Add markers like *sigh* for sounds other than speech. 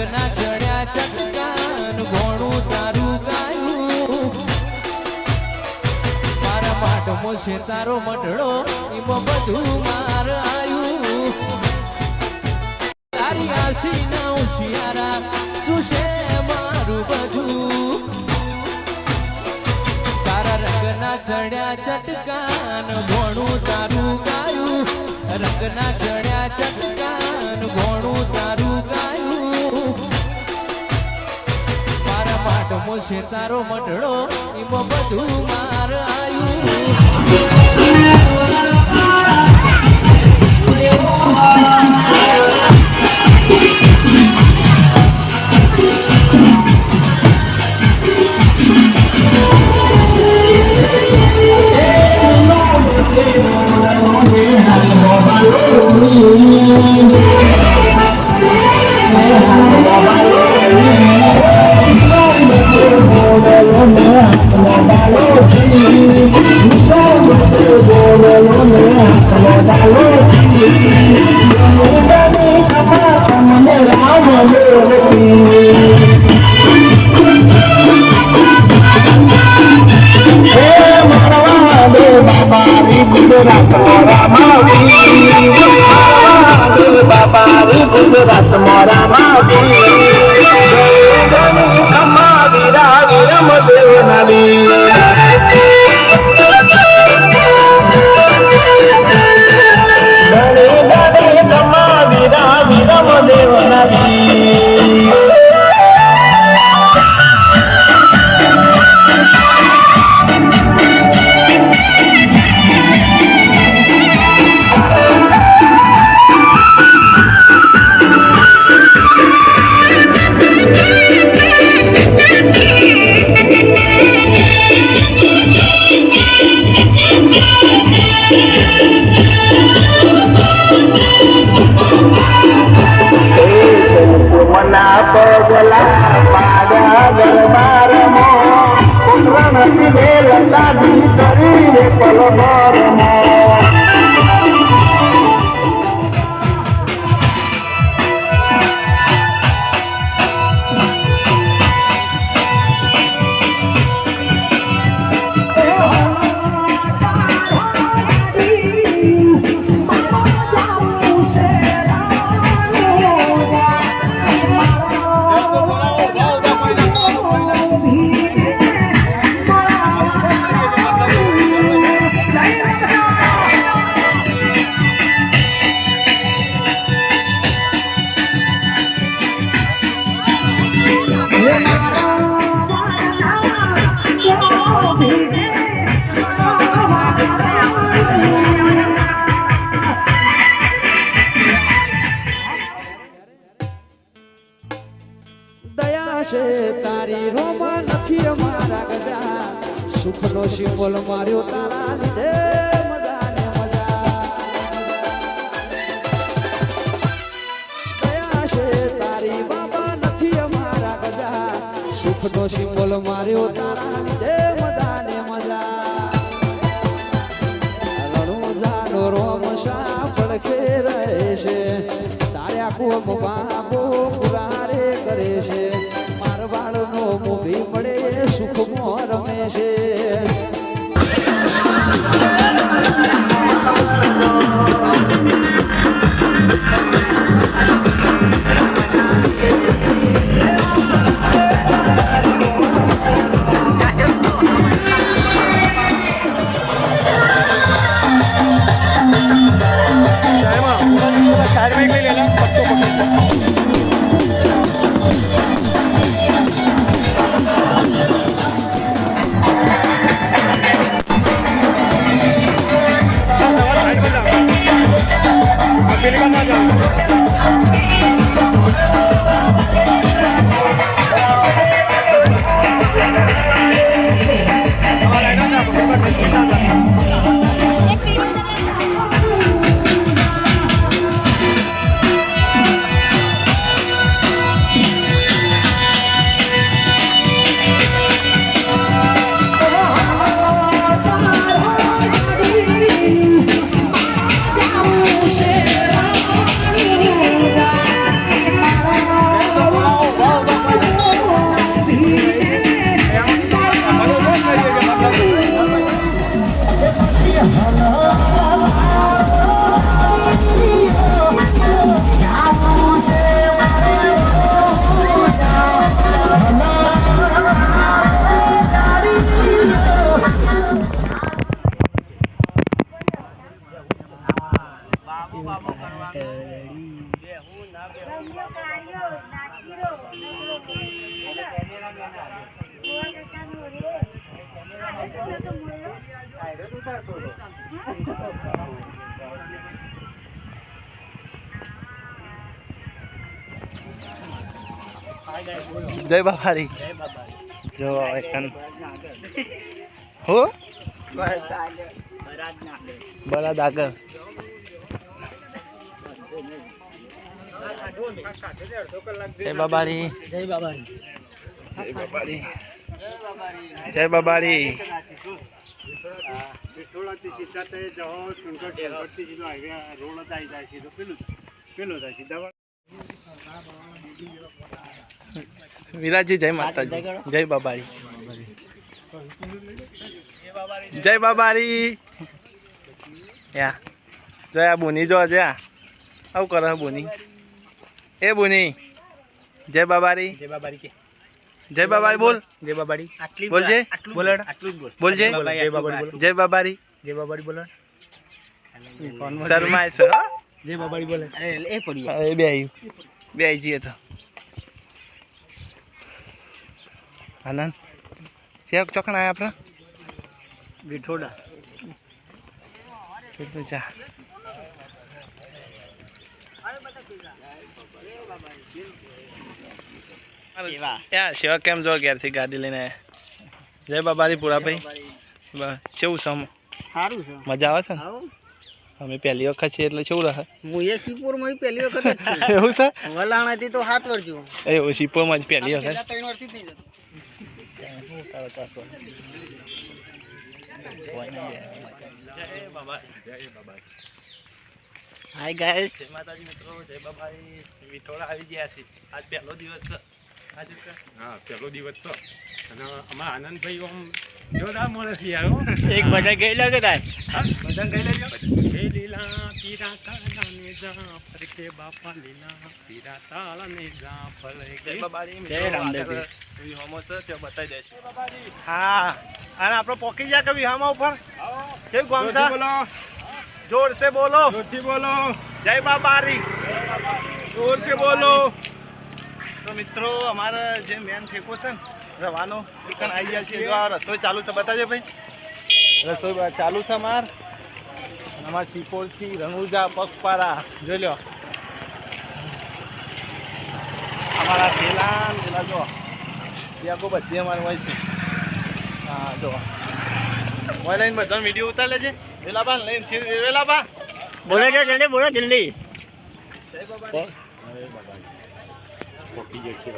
રંગના ચડ્યા ચટકાન ઘોણું તારું ગાયું. મારા માટમો છે તારો મટડો એમાં બધું માર આવ્યું તારી આસી ના હોશિયારા, તું છે મારું બધું. તારા રંગના ચડ્યા ચટકાન ઘોણું તારું ગાયું. રંગના ચડ્યા ચટકાન છે તારો મટડો એમાં બધું માર We got some more I'm out પુત્ર નથી ને કરીને પલભરમાં દયા છે તારી રોમા નથી અમારા ગજા. સુખનો સિમ્બોલ માર્યો તારા લીધે મજા. મજા છે તારી બાબા નથી અમારા ગજા. સુખનો સિમ્બોલ માર્યો તારા લીધે મજા. ને મજા રણુજાનો રોમ શા પડખે રહે છે. તાર્યા કુમ બાબો પુરારે કરે છે. પડે સુખમાં Periga, Daniel. જય બાબારી. જો એકન હો? બરાદ આગળ. જય બાબારી. જય બાબાની જય બાબારી. જય બાબારી. વિઠોળાથી સીધા તે જવો સુંદર ટેલવટથી સીધો હાઈવે રોડ જ આવી જાય સીધો પેલું પેલું થાય સીધા વિરાજી જય માતાજી. જય બાબારી. જય બાબારી. યા. જય આ બોની જો આવું કરે બોની. એ બોની. જય બાબારી. જય બાબારી કે. જય બાબારી બોલ. જય બાબારી. આટલી બોલજે. આટલું બોલ. આટલું બોલ. બોલજે. જય બાબારી બોલ. જય બાબારી. જય બાબારી બોલ શરમાય છે જય બાબારી બોલે. એ પડી એ બે આવ્યું બે આવી જઈએ તો. આનંદ શેક ચોકણા આપણા? વિઠોડા કેટલું ચા સેવા કેમ જો ઘેરથી ગાડી લઈને જય બાબારી પુરાભાઈ. બસ કેવું છે સારું છે. મજા આવે છે અમે પહેલી વખત છીએ એટલે કેવું રહે? હું એ સિપોરમાં પહેલી વખત *laughs* એવું છે? વલાણાથી તો સાત વર્ષ છું એ શીપોમાં જ પહેલી વખત? ત્રણ વર્ષથી જ જતો. હાય ગાઈસ માતાજી મિત્રો જય બાબાઈ વિઠોળા આવી ગયા છે. આજ પહેલો દિવસ છે. હા પહેલો દિવસ તો. અને અમારા આનંદભાઈ આમ જોરદાર માણસ યાર એક બધા ગયેલા કે તાર બધા ગઈ હે લીલા પીરા તાળાને જા ફરકે બાપા લીલા પીરા તાળાને જા ફરકે જય જય રામદેવ. વિહોમો છે તે બતાવી દેશે હા અને આપણો પોકી ગયા કે વિહામા ઉપર? કેવું ગામ છે? બોલો. જોર સે બોલો. જોરથી બોલો. જય બાબારી. જોર સે બોલો. તો મિત્રો અમારે જે મેન ઠેકો છે ને રવાનો ચિકન આવી ગયા છે જો આ રસોઈ ચાલુ છે બતાજે ભાઈ. રસોઈ ચાલુ છે અમાર. અમાર સિપોલથી રણુજા પગપારા જોઈ લો અમારા પેલા પેલા જો. યાગો બધી અમારે હોય છે. હા જો. હોય લઈને બધા વીડિયો ઉતાર લેજે. વેલાબા લઈને વેલાબા બોલે જલ્દી બોલો જલ્દી. જય બાબા પોકી ગયા છે